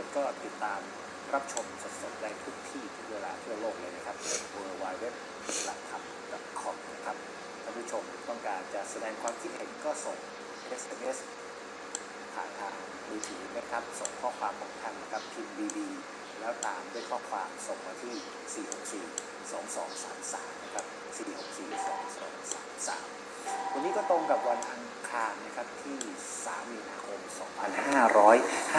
ทางอินเทอร์เน็ตก็ติดตามรับชมสดๆได้ทุกที่ทุกเวลาทั่วโลกเลยนะครับ w w w หลักธรรม .com นะครับท่านผู้ชมต้องการจะแสดงความคิดเห็นก็ส่ง SMS ผ่านทางมือถือนะครับ ส่งข้อความของท่านนะครับพิมพ์ BB แล้วตามด้วยข้อความส่งมาที่ 464-2233 นะครับ 464-2233 วันนี้ก็ตรงกับวันอัง คารนะครับที่ 3 มีนาคม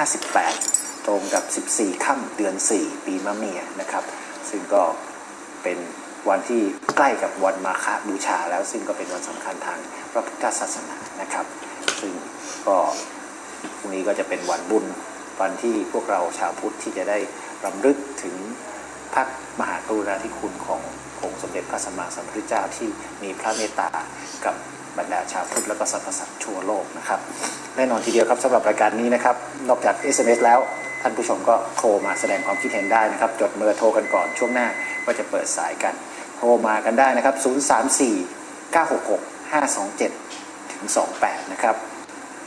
2558 ตรงกับ 14 ค่ำเดือน 4 ปีมะเมียนะครับ ซึ่งก็เป็นวันที่ใกล้กับวันมาฆบูชาแล้วซึ่งก็เป็นวันสำคัญทางพระพุทธศาสนานะครับ ซึ่งก็พรุ่งนี้ก็จะเป็นวันบุญวันที่พวกเราชาวพุทธที่จะได้รำลึกถึงพระมหากรุณาธิคุณขององค์สมเด็จพระสัมมาสัมพุทธเจ้าที่มีพระเมตตากับ บรรดาชาวพุทธและก็สรรพสัตว์ทั่วโลกนะครับ แน่นอนทีเดียวครับสำหรับรายการนี้นะครับ นอกจาก SMS แล้วท่านผู้ชมก็โทรมาแสดงความคิดเห็นได้นะครับ จดเบอร์โทรกันก่อนช่วงหน้าว่าจะเปิดสายกัน โทรมากันได้นะครับ 034 966 527ถึง28 นะครับ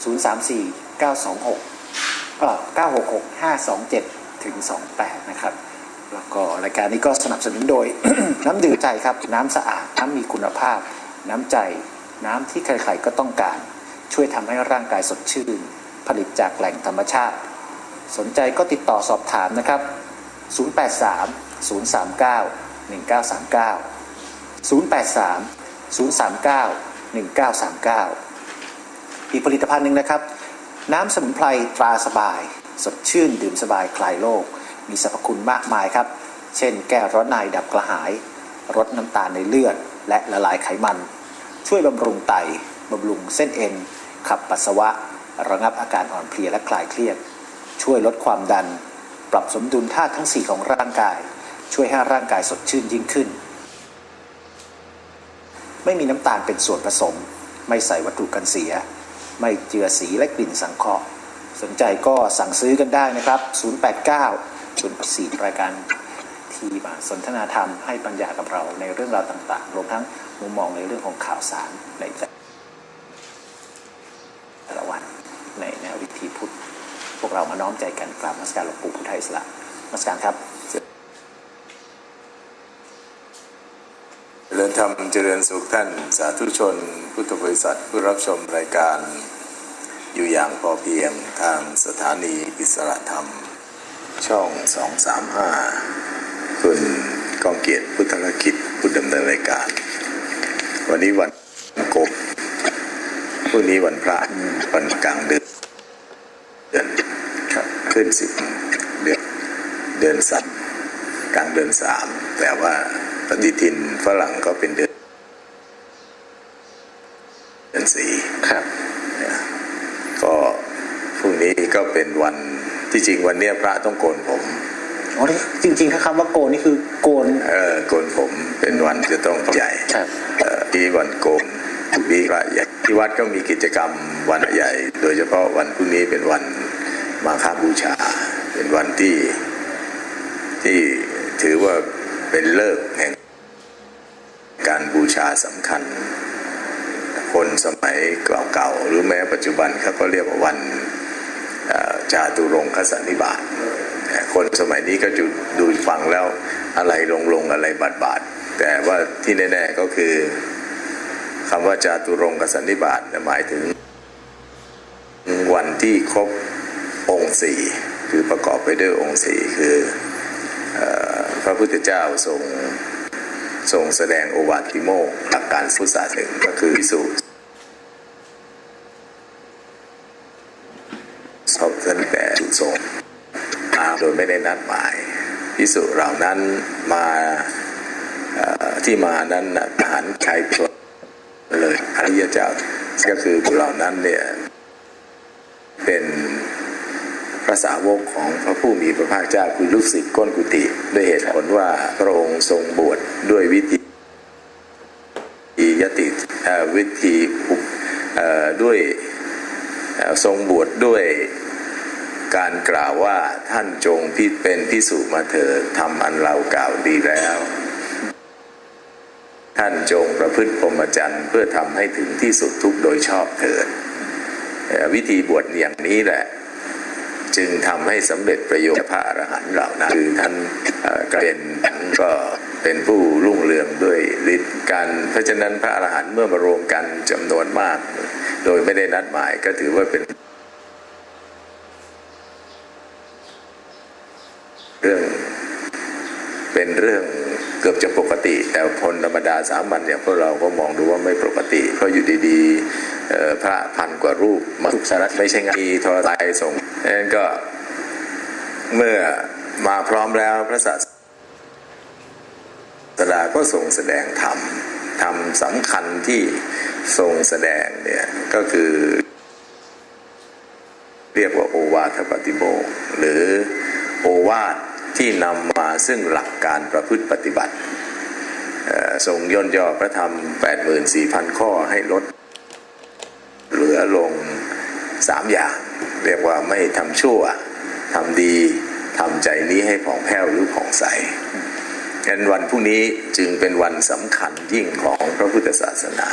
034 926เอ่อ966 527ถึง28 นะครับ แล้วก็รายการนี้ก็สนับสนุนโดย น้ำดื่มใจครับ น้ำสะอาด น้ำมีคุณภาพ น้ำใจ น้ำที่ใครๆก็ต้องการ ช่วยทำให้ร่างกายสดชื่น ผลิตจากแหล่งธรรมชาติ สนใจก็ติดต่อสอบถามนะครับ 083 039 1939 083 039 1939 อีกผลิตภัณฑ์หนึ่งนะครับ น้ำสมุนไพรตราสบาย สดชื่นดื่มสบายคลายโรคมีสรรพคุณมากมายครับ เช่นแก้ร้อนในดับกระหายลดน้ำตาลในเลือด และละลายไขมัน ช่วยบำรุงไตบำรุงเส้นเอ็น ขับปัสสาวะ ระงับอาการอ่อนเพลียและคลายเครียด ช่วยลดความดัน ปรับสมดุลธาตุทั้ง 4 ของร่างกาย ช่วยให้ร่างกายสดชื่นยิ่งขึ้น ไม่มีน้ำตาลเป็นส่วนผสม ไม่ใส่วัตถุกันเสีย ไม่เจือสีและกลิ่นสังเคราะห์สนใจก็สั่งซื้อกันได้นะครับ 089 04รายการ ที่มาสนทนาธรรมให้ปัญญากับเราในเรื่องราวต่างๆ รวมทั้งมุมมองในเรื่องของข่าวสารในแต่ละวันในแนววิถีพุทธ พวกเรามาน้อมใจกันกราบมัสการหลวงปู่พุทธอิสระมัสการครับ เจริญธรรมเจริญสุขท่าน สาธุชน พุทธบริษัทผู้รับชมรายการอยู่อย่างพอเพียงทางสถานีอิสระธรรม ช่อง 235 คุณกองเกียรติพุทธลกิจผู้ดำเนินรายการ วันนี้วันกบพรุ่งนี้วันพระวันกลางเดือนเดือนครับขึ้นสิบเดือนเดือนสัตว์กลางเดือนสามแต่ว่าปฏิทินฝรั่งก็เป็นเดือนเดือนสี่ครับก็พรุ่งนี้ก็เป็นวันที่จริงวันเนี้ยพระต้องโกนผม อ๋อนี่จริงๆถ้าคำว่าโกนนี่คือโกนเออโกนผมเป็นวันจะต้องใหญ่ครับเอ่อที่วันโกนพรุ่งนี้พระใหญ่ที่วัดก็มีกิจกรรมวันใหญ่ โดยเฉพาะวันพรุ่งนี้เป็นวันมาฆบูชา เป็นวันที่ที่ถือว่าเป็นเลิกษ์แห่งการบูชาสำคัญ คนสมัยเก่าๆหรือแม้ปัจจุบันเขาก็เรียกว่าวันเอ่อจาตุรงคสันนิบาตแต่ คนสมัยนี้ก็จุดูฟังแล้วอะไรลงลงอะไรบาดบาดแต่ว่าที่แน่ ๆ ก็คือคำว่าจาตุรงคสันนิบาตหมายถึง วันที่ครบองค์สี่คือประกอบไปด้วยองค์สี่คืออพระพุทธเจ้าทรงทรงแสดงโอวาทิโมกข์หลักการพุทธศาสนาถึงก็คือพิสูอบท่านแต่ทรง มาโดยไม่ได้นัดหมายพิสุเหล่านั้นมาที่มานั้นน่ะทหารชายชนเลยอริยเจ้าก็คือผู้เหล่านั้นเนี่ยเป็นพระสาวกของพระผู้มีพระภาคเจ้าคือลูกศิษย์ก้นกุฏิด้วยเหตุผลว่าพระองค์ทรงบวชด้วยวิธียติวิธีด้วยทรงบวชด้วย การกล่าวว่าท่านจงพิเป็นพิสุมาเถิดทำอันเรากล่าวดีแล้ว ท่านจงประพฤติพรหมจรรย์เพื่อทำให้ถึงที่สุดทุกโดยชอบเถิด วิธีบวชอย่างนี้แหละ จึงทำให้สำเร็จประโยชน์พระอรหันต์เหล่านั้นคือท่านเอ่อกเป็นก็เป็นผู้รุ่งเรืองด้วยฤทธิ์การเพราะฉะนั้นพระอรหันต์เมื่อมารวมกันจำนวนมาก โดยไม่ได้นัดหมายก็ถือว่าเป็นเรื่อง เป็นเรื่องเกือบจะปกติ แต่คนธรรมดาสามัญอย่างพวกเราก็มองดูว่าไม่ปกติ เพราะอยู่ดีๆพระพันกว่ารูปมาทุกสารัไม่ใช่งานมีโทรศัพท์ส่งนั้นก็เมื่อมาพร้อมแล้วพระศาสดาก็ทรงแสดงธรรมธรรมสำคัญที่ทรงแสดงเนี่ยก็คือ เรียกว่าโอวาทปฏิโมกหรือโอวาท ที่นำมาซึ่งหลักการประพฤติปฏิบัติเอ่อทรงย่นย่อพระธรรม 84,000 ข้อให้ลด เหลือลงสามอย่าง เรียกว่าไม่ทำชั่วทำดีทำใจนี้ให้ผ่องแผ้วหรือผ่องใสงั้นวันพรุ่งนี้จึงเป็นวันสำคัญยิ่งของพระพุทธศาสนา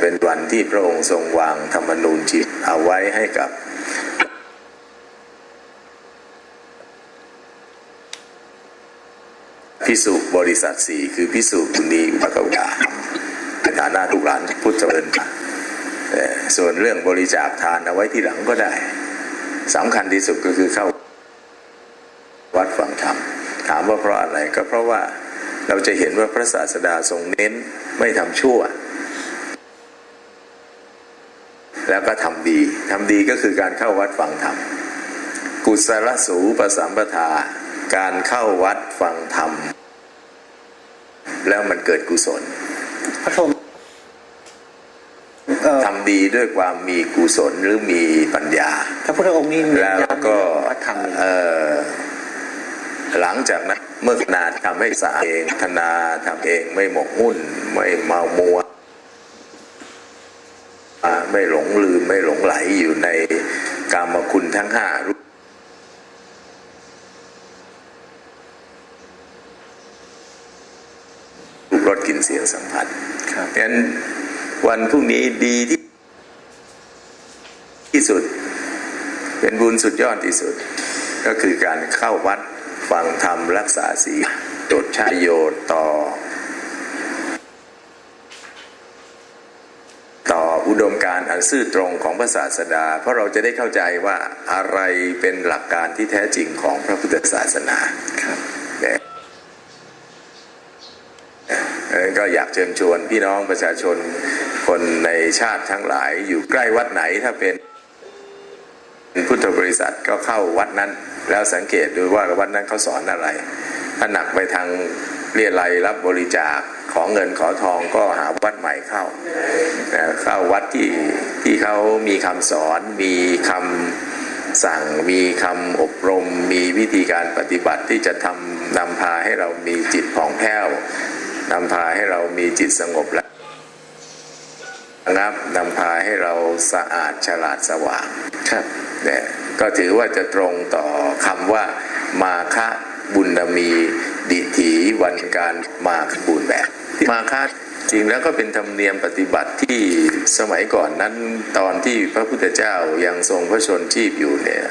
เป็นวันที่พระองค์ทรงวางธรรมนูญจิตเอาไว้ให้กับ พิสุบริษัทสี่คือพิสุบุนีอุกวาในฐานะลูกหลานพุทธเจริญส่วนเรื่องบริจาคทานเอาไว้ที่หลังก็ได้สำคัญที่สุดก็คือเข้าวัดฟังธรรมถามว่าเพราะอะไรก็เพราะว่าเราจะเห็นว่าพระศาสดาทรงเน้นไม่ทำชั่ว แล้วก็ทำดีทำดีก็คือการเข้าวัดฟังธรรมกุศลสูปสัมปทาการเข้าวัดฟังธรรม แล้วมันเกิดกุศลพระชมเอ่อทำดีด้วยความมีกุศลหรือมีปัญญาพระพุทธองค์นี่เน้นแล้วย้ำในก็เรื่องของวัดธรรมเลยเอ่อหลังจากนั้นเมื่อนาทำให้สะอาดเองธนาทำเองไม่หมกมุ่น ไม่เมามัวไม่หลงลืมไม่หลงไหลอยู่ในกามคุณทั้งห้ารู รสกลิ่นเสียงสัมผัสครับงั้นวันพรุ่งนี้ดีที่ที่สุด เป็นบุญสุดยอดที่สุด ก็คือการเข้าวัดฟังธรรมรักษาศีลจดใช้โยชน์ต่อ ต่ออุดมการณ์อันซื่อตรงของพระศาสดา เพราะเราจะได้เข้าใจว่าอะไรเป็นหลักการที่แท้จริงของพระพุทธศาสนาครับ เนี่ยเอ่อ ก็อยากเชิญชวนพี่น้องประชาชนคนในชาติทั้งหลายอยู่ใกล้วัดไหนถ้าเป็นพุทธบริษัทก็เข้าวัดนั้น แล้วสังเกตดูว่าวัดนั้นเขาสอนอะไร ถ้าหนักไปทางเรียรัยรับบริจาคของเงินขอทองก็หาวัดใหม่เข้า เข้าวัดที่ที่เขามีคำสอนมีคำสั่งมีคำอบรม มีวิธีการปฏิบัติที่จะทำนำพาให้เรามีจิตผ่องแผ้ว นำพาให้เรามีจิตสงบและงับนำพาให้เราสะอาดฉลาดสว่างครับเนี่ยก็ถือว่าจะตรงต่อคำว่า มาคะบุญมีดิถีวันการมาคบุญแบบ มาคะจริงแล้วก็เป็นธรรมเนียมปฏิบัติที่สมัยก่อนนั้นตอนที่พระพุทธเจ้ายังทรงพระชนชีพอยู่เนี่ย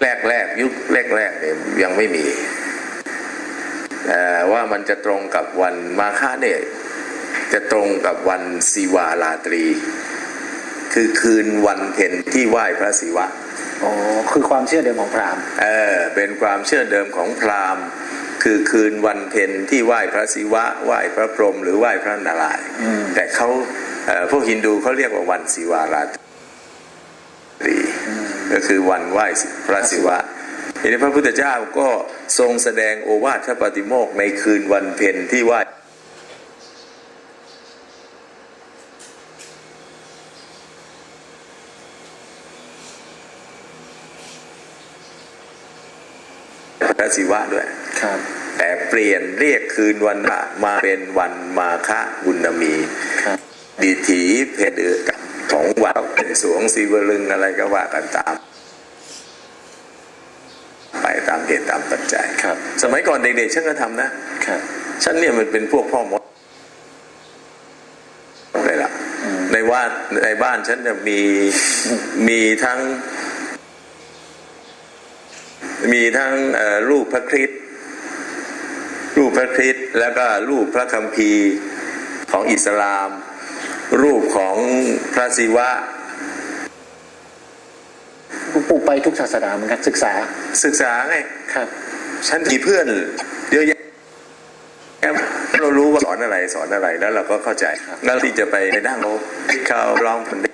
แรกแรกๆยุคแรกแรกๆเนี่ยยังไม่มีแต่ ว่ามันจะตรงกับวันมาฆะเนี่ยจะตรงกับวันศิวาราตรี คือคืนวันเพ็ญที่ไหว้พระศิวะอ๋อคือความเชื่อเดิมของพราหมณ์เออเป็นความเชื่อเดิมของพราหมณ์ คือคืนวันเพ็ญที่ไหว้พระศิวะไหว้พระพรหมหรือไหว้พระนารายณ์อืมแต่เขาเอ่อพวกฮินดูเขาเรียกว่าวันศิวาราตรีก็คือวันไหว้พระศิวะ ทีนี้พระพุทธเจ้าก็ทรงแสดงโอวาทปาติโมกข์ในคืนวันเพ็ญที่ไหว้พระศิวะด้วยครับแต่เปลี่ยนเรียกคืนวันมามาเป็นวันมาฆบุญมีครับดีถีเพศเดือกับของวัดเป็นสวงสีวลึงอะไรก็ว่ากันตามไปตามาม เหตุตามปัจจัยครับ สมัยก่อนเด็กๆฉันก็ทำนะครับฉันเนี่ยมันเป็นพวกพ่อมดเลยล่ะในว่าในบ้านฉันจะมีมีทั้ง มีทั้งเอ่อรูปพระคริสต์รูปพระคริสต์แล้วก็รูปพระคัมภีร์ของอิสลาม รูปของพระศิวะป ลูกไปทุกศาสนาเหมือนกันศึกษาศึกษาไงครับ ฉันมีเพื่อนเยอะแยะเรารู้ว่าสอนอะไรสอนอะไรแล้วเราก็เข้าใจแล้วที่จะไปนั่งเขาเขาร้องเพลง